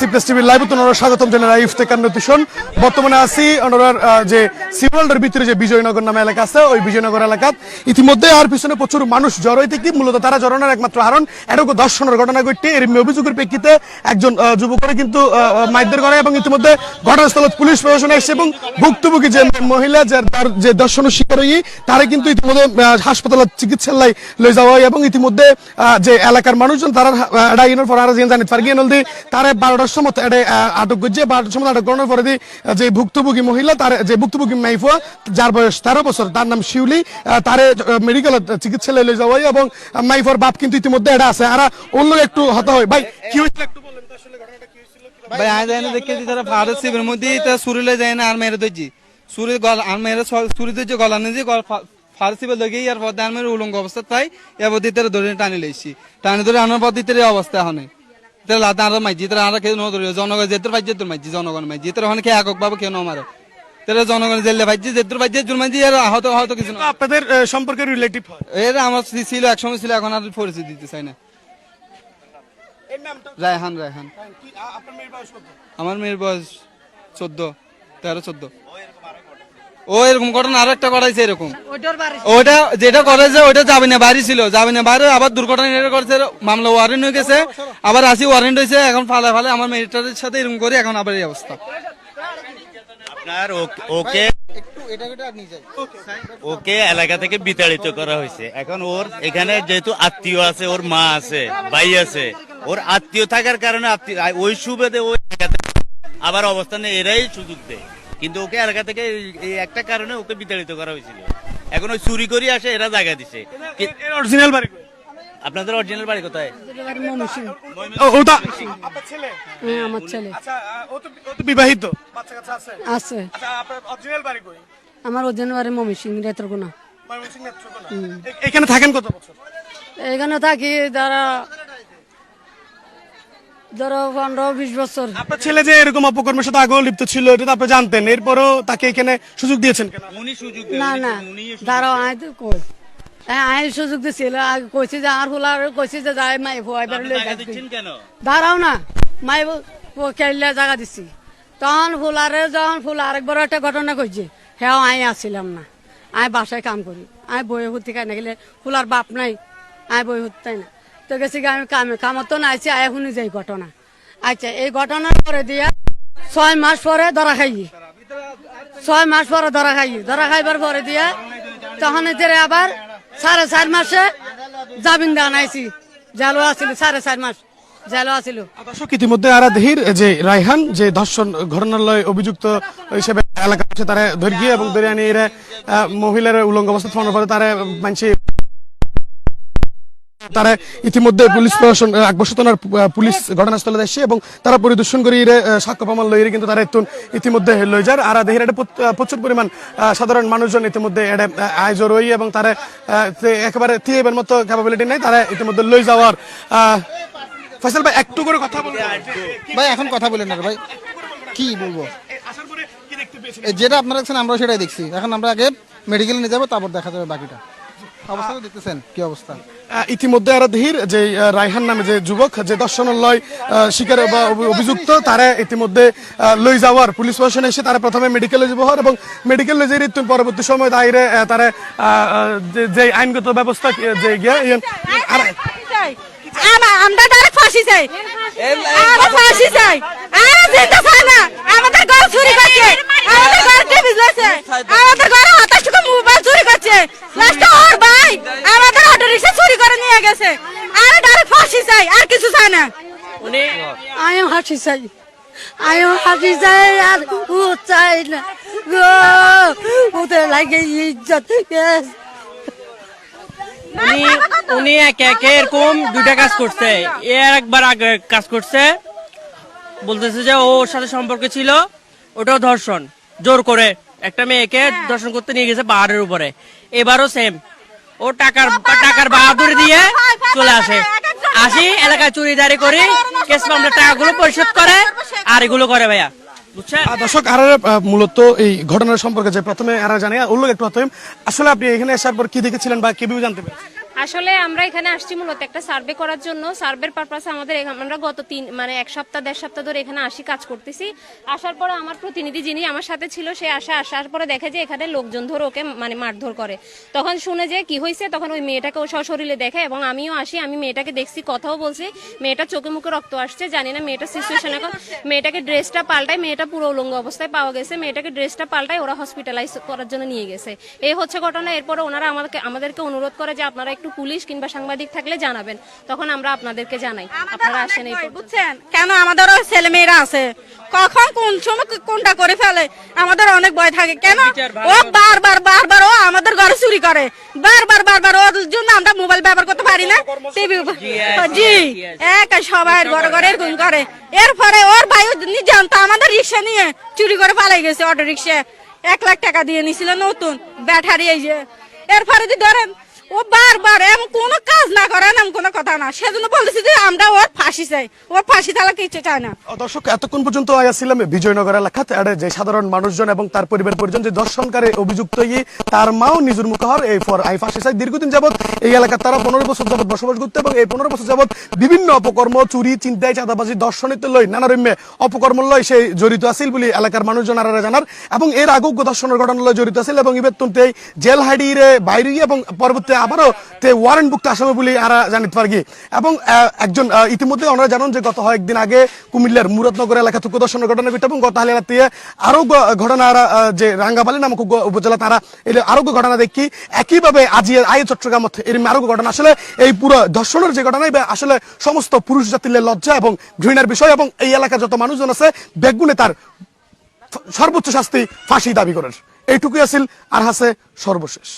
সিপ্লেস টিভির লাইভ তোনারা স্বাগতম জানাই ইফতেকার বর্তমানে আছি ওনার যে ভিতরে যে বিজয়নগর নামে এলাকা আছে, ওই বিজয়নগর ইতিমধ্যে আর পিছনে প্রচুর মানুষ জড়ো হইতে কি, মূলত তারা জড়ানোর একমাত্র এরকম ঘটনা ঘটে এর অভিযোগের প্রেক্ষিতে একজন যুবকের কিন্তু করে এবং ইতিমধ্যে পুলিশ প্রশাসন এসেছে এবং ভুক্তভোগী যে মহিলা, যার যে দর্শনের শিকার হই তারা কিন্তু ইতিমধ্যে হাসপাতালে চিকিৎসার লাই লই যাওয়া হয় এবং ইতিমধ্যে যে এলাকার মানুষজন, তারা পর আর নলদি তারা বারোটার সময় এটা আটক করছে। বারোটার সময় আটক করানোর পরে যে ভুক্তভোগী মহিলা, তার, যে ভুক্তভোগী যার বয়স তেরো বছর, তার নাম শিউলি তারে মেডিকেল যাওয়া এবং বাপ কিন্তু ইতিমধ্যে এটা আছে। আর অন্য একটু হয়। ভাই, কি হয়েছিল একটু বললেন তো আসলে ভাই আয় যায় না দেখে তারা শিবের মধ্যে তা সুরিলে যায় না, আর মেরে সুরি গল, আর মেরে সুরি গলা গল শিবের লগে ইয়ার পর আর মেরে উলঙ্গ অবস্থা তাই এবার দিতে ধরে টানি টানি ধরে আনার পর দিতে অবস্থা হনে তারা লাদা মাইজি তারা আর কেউ নধরে জনগণ যেতে পাই যেতে মাইজি জনগণ মাইজি। তারা ওখানে খেয়ে একক বাবু কেউ নমারে। তারা জনগণ জেলে ভাইজি যেতে পাই যেতে মাইজি আর আহত আহত কিছু না। তো আপনাদের সম্পর্কে রিলেটিভ এর আমার ছিল একসময় ছিল এখন আর পরিচিতি দিতে চাই না। রায়হান রায়হান। কত? আমার মেয়ের বয়স চোদ্দ তেরো চোদ্দ। ও এরকম ঘটনা আর একটা করাইছে এরকম ওইটা যেটা করেছে ওইটা যাবে না বাড়ি ছিল। যাবে না বাইরে আবার দুর্ঘটনা এটা করেছে মামলা ওয়ারেন্ট হয়ে গেছে। আবার আসি ওয়ারেন্ট হয়েছে এখন ফালে ফালে আমার মেয়েটার সাথে এরকম করে এখন আবার এই অবস্থা। আপনার ওকে ওকে এলাকা থেকে বিতাড়িত করা হয়েছে। এখন ওর এখানে যেহেতু আত্মীয় আছে ওর মা আছে ভাই আছে ওর আত্মীয় থাকার কারণে আত্মীয় ওই সুবেদে ওই আবার অবস্থানে এরাই সুযোগ দেয়। কিন্তু ওকে এলাকা থেকে এই- একটা কারণে ওকে বিতাড়িত করা হয়েছিল। এখন ওই চুরি করে আসে এরা জায়গা দিছে। অরিজিনাল বাড়ি আপনাদের অরিজিনাল বাড়ি কোথায়? ওটা আপনার ছেলে? হ্যাঁ আমার ছেলে। আচ্ছা ও তো ও তো বিবাহিত? বাচ্চা কাচ্চা আছে? আছে। আচ্ছা আপনার অরিজিনাল বাড়ি কই? আমার ওজন বাড়ি মমি সিং রেতরগুনা ময়মনসিংহ এখানে থাকেন কত বছর? এখানে থাকি ধরো ধরো পনেরো বিশ বছর। আপনার ছেলে যে এরকম অপকর্মের সাথে আগেও লিপ্ত ছিল এটা তো আপনি জানতেন। এরপরও তাকে এখানে সুযোগ দিয়েছেন কেন? না না ধরো আয় তো কই। হ্যাঁ সুযোগ দিছিল আগে কইছি যে আর ফুলার কইছি যে যাই মাই ভয় বেরোলে দাঁড়াও না মাই কেলে জায়গা দিছি। তখন ফুলারে যখন ফুল আরেকবার একটা ঘটনা কইছে হ্যাঁ আই আসছিলাম না। আয় বাসায় কাম করি। আয় বই হতে খাই না গেলে ফুলার বাপ নাই আয় বই হতে তাই না। তো গেছি আমি কামে কামত তো না আইছি আয় শুনি যাই ঘটনা। আচ্ছা এই ঘটনার পরে দিয়া ছয় মাস পরে ধরা খাই ছয় মাস পরে ধরা খাই ধরা খাইবার পরে দিয়া তখন এদের আবার সাড়ে চার মাসে জামিন দেওয়া নাইছি। জেলও আছিল, সাড়ে চার মাস যে যে অভিযুক্ত হিসেবে এলাকা তারা ধরে এবং ধরে আনি মহিলার উলঙ্গ অবস্থা থামানোর পরে তারা মানছি তারা ইতিমধ্যে পুলিশ প্রশাসন আকবসতনার পুলিশ ঘটনাস্থলে আসছে এবং তারা পরিদর্শন করে সাক্ষ্য প্রমাণ লইরে কিন্তু তারা একটু ইতিমধ্যে লই যার আর দেহের এটা প্রচুর পরিমাণ সাধারণ মানুষজন ইতিমধ্যে এটা আয়োজন রই এবং তারা একেবারে থিয়েবের মতো ক্যাপাবিলিটি নেই তারা ইতিমধ্যে লই যাওয়ার আহ, ফয়সাল ভাই একটু করে কথা বলুন। ভাই এখন কথা বলেন না ভাই। কি বলব? যেটা আপনারা দেখছেন আমরা সেটাই দেখছি। এখন আমরা আগে মেডিকেলে নিয়ে যাব তারপর দেখা যাবে বাকিটা। অবস্থা দেখতেছেন? কি অবস্থা? ইতিমধ্যে আরও ধীর যে রায়হান নামে যে যুবক যে দর্শনের লয় শিকার বা অভিযুক্ত তারা ইতিমধ্যে লই যাওয়ার পুলিশ প্রশাসন এসে তারা প্রথমে মেডিকেলে যাব এবং মেডিকেলে যে ঋতু পরবর্তী সময় তাইরে তারা যে- আইনগত ব্যবস্থা যে গিয়া ইয়ে- আমরা ডাইরেক্ট ফাঁসি চাই। আমরা ফাঁসি চাই। আর জিন্দা চাই না। আমাদের ঘর চুরি করছে। আমাদের ঘর টিভি জ্বলছে আমাদের ঘরে হতাশ মোবাইল চুরি করছে। লাস্টে ওর ভাই আমাদের অটো রিক্সা চুরি করে নিয়ে গেছে। আর ডাইরেক্ট ফাঁসি চাই আর কিছু চাই না। আমিও হাসি চাই আমিও হাসি চাই আর ও চাই না গো। ওদের লাগে ইজ্জত. উনি উনি একে একে এরকম দুইটা কাজ করছে। এর একবার আগে কাজ করছে। বলতেছে যে ওর সাথে সম্পর্ক ছিল ওটাও ধর্ষণ। জোর করে। একটা মেয়েকে ধর্ষণ করতে নিয়ে গেছে পাহাড়ের উপরে। এবারও সেম ও টাকার টাকার বাহাদুরি দিয়ে চলে আসে। আসি, এলাকায় চুরিদারি করি, কেস মামলার টাকাগুলো পরিশোধ করে, আর এগুলো করে ভাইয়া। দর্শক আর মূলত এই ঘটনার সম্পর্কে যে প্রথমে আর জানে, উল্লেখ একটু আসলে আপনি এখানে আসার পর কি দেখেছিলেন বা কেউ জানতে পেরেছেন? আসলে আমরা এখানে আসছি মূলত একটা সার্ভে করার জন্য। সার্ভের পারপাসে আমাদের আমরা গত তিন মানে এক সপ্তাহ দেড় সপ্তাহ ধরে এখানে আসি কাজ করতেছি। আসার পরে আমার প্রতিনিধি যিনি আমার সাথে ছিল সে আসা আসার পরে দেখে যে এখানে লোকজন ধরে ওকে মানে মারধর করে। তখন শুনে যে কি হয়েছে তখন ওই মেয়েটাকে ও সশরীরে দেখে এবং আমিও আসি। আমি মেয়েটাকে দেখছি কথাও বলছি। মেয়েটা চোখে মুখে রক্ত আসছে জানি না মেয়েটার সিচুয়েশন এখন মেয়েটাকে ড্রেসটা পাল্টায় মেয়েটা পুরো উলঙ্গ অবস্থায় পাওয়া গেছে। মেয়েটাকে ড্রেসটা পাল্টায় ওরা হসপিটালাইজ করার জন্য নিয়ে গেছে। এই হচ্ছে ঘটনা। এরপরে ওনারা আমাদেরকে আমাদেরকে অনুরোধ করে যে আপনারা একটু পুলিশ কিংবা সাংবাদিক থাকলে জানাবেন তখন আমরা আপনাদেরকে জানাই। আপনারা আসেন এই বুঝছেন? কেন আমাদেরও ছেলে মেয়েরা আছে? কখন কোন সময় কোনটা করে ফেলে? আমাদের অনেক ভয় থাকে। কেন? ও বারবার বারবার ও আমাদের ঘরে চুরি করে। বারবার বারবার ওর জন্য আমরা মোবাইল ব্যবহার করতে পারি না। টিভি জি। এক সবাই ঘরে ঘরে এরকম করে। এরপরে ওর ভাই জানতো আমাদের রিক্সা নিয়ে চুরি করে পালাই গেছে অটো রিক্সা এক লাখ টাকা দিয়ে নিছিল নতুন ব্যাটারি এই যে। এরপরে যদি ধরেন ও বারবার এমন কোনো কাজ না করে এমন কোনো কথা না। সেজন্য বলতেছি যে আমরা ওর ফাঁসি চাই। ওর ফাঁসি তাহলে কিছু চাই না। দর্শক, এতক্ষণ পর্যন্ত আসছিলাম বিজয়নগর এলাকাত এর যে সাধারণ মানুষজন এবং তার পরিবার পরিজন যে দর্শনকারী অভিযুক্ত ই তার মাও নিজের মুখ হর এই ফর আই ফাঁসি চাই। দীর্ঘদিন যাবত এই এলাকার তারা পনেরো বছর যাবত বসবাস করতে এবং এই পনেরো বছর যাবত বিভিন্ন অপকর্ম, চুরি চিন্তায় চাঁদাবাজি, দর্শনিত লই নানা রম্যে অপকর্ম লই সেই জড়িত আছিল বলে এলাকার মানুষজন আর জানার। এবং এর আগেও দর্শনের ঘটনা জড়িত আছিল এবং ইবের জেল হাইডিরে বাইরে এবং পরবর্তী আবারও তে ওয়ারেন্ট বুকটা আসামে বলে আর জানিতে পারি এবং একজন ইতিমধ্যে ওনারা জানেন যে গত কয়েকদিন আগে কুমিল্লার মুরাদনগর এলাকা থেকে দর্শনের ঘটনা ঘটে এবং গত হালে রাতে আরও ঘটনা যে রাঙ্গাবালি নামক উপজেলা তারা এর আরও ঘটনা দেখি। একইভাবে আজি আয় চট্টগ্রাম এরকম আরও ঘটনা। আসলে এই পুরো ধর্ষণের যে ঘটনা এটা আসলে সমস্ত পুরুষ জাতির লজ্জা এবং ঘৃণার বিষয় এবং এই এলাকার যত মানুষজন আছে, বেগুনে তার সর্বোচ্চ শাস্তি ফাঁসি দাবি করেন। এইটুকুই আছিল, আর হাসে সর্বশেষ।